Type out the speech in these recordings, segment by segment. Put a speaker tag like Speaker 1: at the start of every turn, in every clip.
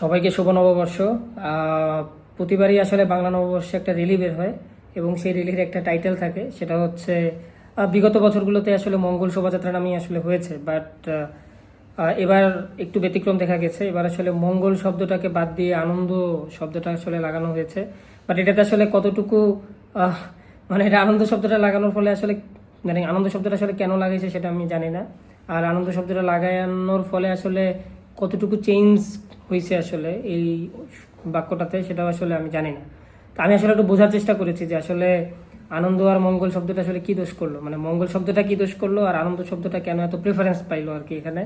Speaker 1: সবাইকে শুভ নববর্ষ। প্রতিবারই আসলে বাংলা নববর্ষে একটা রিলি বের হয় এবং সেই রিলির একটা টাইটেল থাকে, সেটা হচ্ছে বিগত বছরগুলোতে আসলে মঙ্গল শোভাযাত্রা নামেই আসলে হয়েছে বাট এবার একটু ব্যতিক্রম দেখা গেছে, এবার আসলে মঙ্গল শব্দটাকে বাদ দিয়ে আনন্দ শব্দটা আসলে লাগানো হয়েছে বাট এটাতে আসলে কতটুকু মানে এটা আনন্দ শব্দটা লাগানোর ফলে আসলে মানে আনন্দ শব্দটা আসলে কেন লাগাইছে সেটা আমি জানি না, আর আনন্দ শব্দটা লাগানোর ফলে আসলে কতটুকু চেঞ্জ হয়েছে আসলে এই বাক্যটাতে সেটাও আসলে আমি জানি না। তো আমি আসলে একটু বোঝার চেষ্টা করেছি যে আসলে আনন্দ আর মঙ্গল শব্দটা আসলে কি দোষ করল? মানে মঙ্গল শব্দটা কি দোষ করল আর আনন্দ শব্দটা কেন এত প্রেফারেন্স পাইলো আর কি এখানে?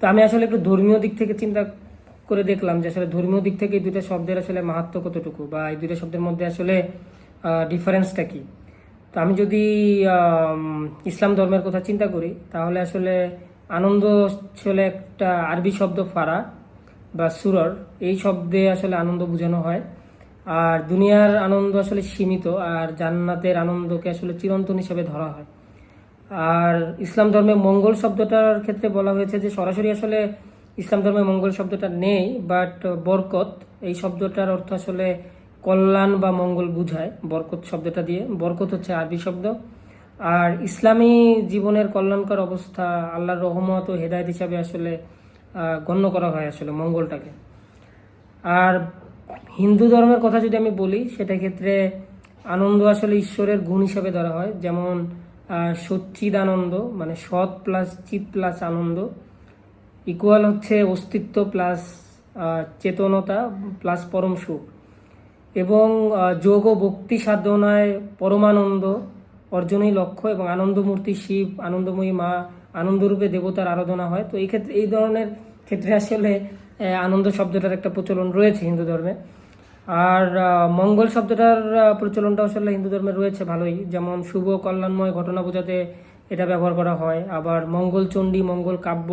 Speaker 1: তো আমি আসলে একটু ধর্মীয় দিক থেকে চিন্তা করে দেখলাম যে আসলে ধর্মীয় দিক থেকে এই দুইটা শব্দের আসলে মাহাত্ম কতটুকু বা এই দুইটা শব্দের মধ্যে আসলে ডিফারেন্সটা কি? তো আমি যদি ইসলাম ধর্মের কথা চিন্তা করি, তাহলে আসলে আনন্দ ছিল একটা আরবি শব্দ ফারা বা সুরর। এই শব্দে আসলে আনন্দ বোঝানো হয়। আর দুনিয়ার আনন্দ আসলে সীমিত, আর জান্নাতের আনন্দকে আসলে চিরন্তন হিসেবে ধরা হয়। আর ইসলাম ধর্মে মঙ্গল শব্দটার ক্ষেত্রে বলা হয়েছে যে সরাসরি আসলে ইসলাম ধর্মে মঙ্গল শব্দটা নেই বাট বরকত, এই শব্দটার অর্থ আসলে কল্যাণ বা মঙ্গল বুঝায় বরকত শব্দটা দিয়ে। বরকত হচ্ছে আরবি শব্দ। আর ইসলামী জীবনের কল্যাণকর অবস্থা, আল্লাহর রহমত ও হেদায়ত হিসাবে আসলে গণ্য করা হয় আসলে মঙ্গলটাকে। আর হিন্দু ধর্মের কথা যদি আমি বলি, সেটা ক্ষেত্রে আনন্দ আসলে ঈশ্বরের গুণ হিসাবে ধরা হয়। যেমন সচ্চিদ আনন্দ মানে সৎ প্লাস চিত প্লাস আনন্দ ইকুয়াল হচ্ছে অস্তিত্ব প্লাস চেতনতা প্লাস পরম সুখ। এবং যোগ ও ভক্তি সাধনায় পরমানন্দ অর্জনই লক্ষ্য এবং আনন্দমূর্তি শিব, আনন্দময়ী মা, আনন্দরূপে দেবতার আরাধনা হয়। তো এই ক্ষেত্রে এই ধরনের ক্ষেত্রে আসলে আনন্দ শব্দটার একটা প্রচলন রয়েছে হিন্দু ধর্মে। আর মঙ্গল শব্দটার প্রচলনটা আসলে হিন্দু ধর্মে রয়েছে ভালোই। যেমন শুভ কল্যাণময় ঘটনা বোঝাতে এটা ব্যবহার করা হয়। আবার মঙ্গল চণ্ডী, মঙ্গল কাব্য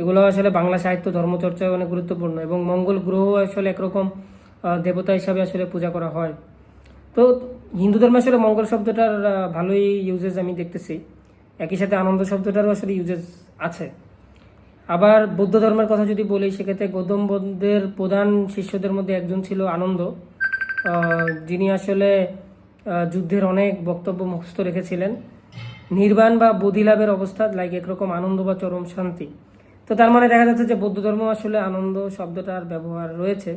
Speaker 1: এগুলো আসলে বাংলা সাহিত্য ধর্মচর্চায় অনেক গুরুত্বপূর্ণ এবং মঙ্গল গ্রহ আসলে একরকম দেবতা হিসাবে আসলে পূজা করা হয়। তো হিন্দু ধর্মে আসলে মঙ্গল শব্দটার ভালোই ইউজেস আমি দেখতেছি। একই সাথে আনন্দ শব্দটারও আসলে ইউজেস আছে। আবার বৌদ্ধ ধর্মের কথা যদি বলি, সেক্ষেত্রে গৌতম বুদ্ধের প্রধান শিষ্যদের মধ্যে একজন ছিল আনন্দ। যিনি আসলে যুদ্ধের অনেক বক্তব্য মুখস্থ রেখেছিলেন। নির্বাণ বা বোধিলাভের অবস্থা লাইক একরকম আনন্দ বা চরম শান্তি। তো তার মানে দেখা যাচ্ছে যে বৌদ্ধ ধর্ম আসলে আনন্দ শব্দটার ব্যবহার রয়েছে।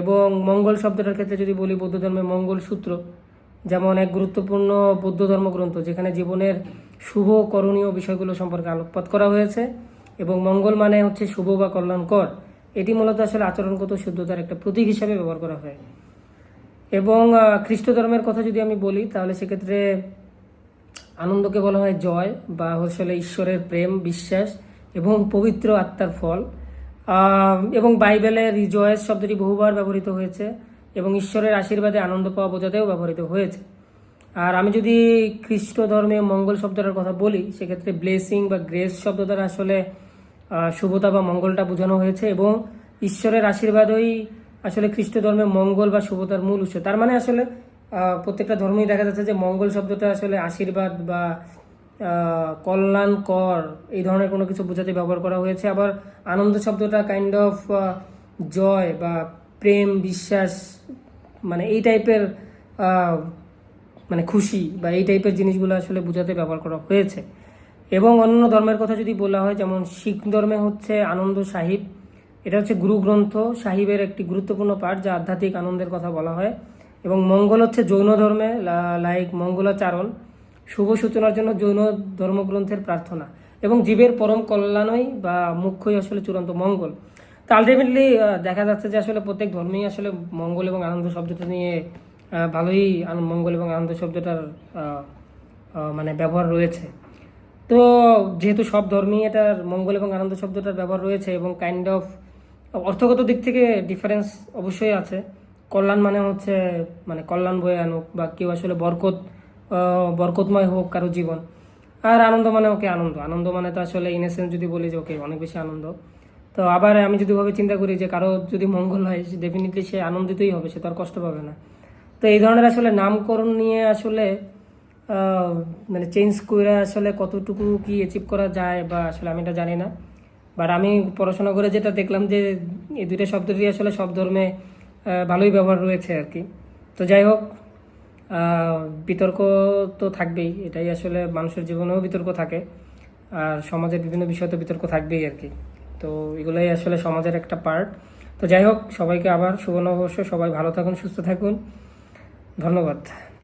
Speaker 1: এবং মঙ্গল শব্দটার ক্ষেত্রে যদি বলি, বৌদ্ধ ধর্মে মঙ্গল সূত্র। যেমন এক গুরুত্বপূর্ণ বৌদ্ধ ধর্মগ্রন্থ যেখানে জীবনের শুভ করণীয় বিষয়গুলো সম্পর্কে আলোকপাত করা হয়েছে এবং মঙ্গল মানে হচ্ছে শুভ বা কল্যাণকর। এটি মূলত আসলে আচরণগত শুদ্ধতার একটা প্রতীক হিসাবে ব্যবহার করা হয়। এবং খ্রিস্ট ধর্মের কথা যদি আমি বলি, তাহলে সেক্ষেত্রে আনন্দকে বলা হয় জয় বা আসলে ঈশ্বরের প্রেম, বিশ্বাস এবং পবিত্র আত্মার ফল। এবং বাইবেলে রিজয়েস শব্দটি বহুবার ব্যবহৃত হয়েছে। এবং ঈশ্বরের আশীর্বাদে আনন্দ পাওয়া বোঝাতেও ব্যবহৃত হয়েছে। আর আমি যদি খ্রিস্ট ধর্মে মঙ্গল শব্দটার কথা বলি, সেক্ষেত্রে ব্লেসিং বা গ্রেস শব্দ দ্বারা আসলে শুভতা বা মঙ্গলটা বোঝানো হয়েছে এবং ঈশ্বরের আশীর্বাদই আসলে খ্রিস্ট ধর্মে মঙ্গল বা শুভতার মূল উৎস। তার মানে আসলে প্রত্যেকটা ধর্মেই দেখা যাচ্ছে যে মঙ্গল শব্দটা আসলে আশীর্বাদ বা কল্যাণকর, এই ধরনের কোনো কিছু বোঝাতে ব্যবহার করা হয়েছে। আবার আনন্দ শব্দটা কাইন্ড অফ জয় বা প্রেম, বিশ্বাস মানে এই টাইপের মানে খুশি বা এই টাইপের জিনিসগুলো আসলে বোঝাতে ব্যবহার করা হয়েছে। এবং অন্য ধর্মের কথা যদি বলা হয়, যেমন শিখ ধর্মে হচ্ছে আনন্দ সাহিব। এটা হচ্ছে গুরু গ্রন্থ। সাহিবের একটি গুরুত্বপূর্ণ পাঠ যা আধ্যাত্মিক আনন্দের কথা বলা হয়। এবং মঙ্গল হচ্ছে জৈন ধর্মে লাইক মঙ্গলাচারণ। শুভ সূচনার জন্য জৈন ধর্মগ্রন্থের প্রার্থনা। এবং জীবের পরম কল্যাণই বা মুখ্যই আসলে চূড়ান্ত মঙ্গল। তো আলটিমেটলি দেখা যাচ্ছে যে আসলে প্রত্যেক ধর্মেই আসলে মঙ্গল এবং আনন্দ শব্দটা নিয়ে ভালোই মঙ্গল এবং আনন্দ শব্দটার মানে ব্যবহার রয়েছে। তো যেহেতু সব ধর্মেই এটার মঙ্গল এবং আনন্দ শব্দটার ব্যবহার রয়েছে এবং কাইন্ড অফ অর্থগত দিক থেকে ডিফারেন্স অবশ্যই আছে। কল্যাণ মানে হচ্ছে মানে কল্যাণ বয়ে আনুক বা কেউ আসলে বরকত বরকতময় হোক কারও জীবন। আর আনন্দ মানে ওকে আনন্দ। আনন্দ মানে তো আসলে ইনেসেন্স যদি বলি যে ওকে অনেক বেশি আনন্দ। তো আবার আমি যদি ভাবে চিন্তা করি যে কারও যদি মঙ্গল হয়, সে ডেফিনেটলি সে আনন্দিতই হবে, সে তো আর কষ্ট পাবে না। তো এই ধরনের আসলে নামকরণ নিয়ে আসলে মানে চেঞ্জ করে আসলে কতটুকু কি অ্যাচিভ করা যায় বা আসলে আমি এটা জানি না। বাট আমি পড়াশোনা করে যেটা দেখলাম যে এই দুইটা শব্দটি আসলে সব ধর্মে ভালোই ব্যবহার রয়েছে আর কি। তো যাই হোক বিতর্ক তো থাকবেই, এটাই আসলে মানুষের জীবনেও বিতর্ক থাকে। আর সমাজের বিভিন্ন বিষয় তো বিতর্ক থাকবেই আর কি। তো এগুলোই আসলে সমাজের একটা পার্ট তো যাই হোক, সবাইকে আবার শুভ নববর্ষ, সবাই ভালো থাকুন, সুস্থ থাকুন। ধন্যবাদ।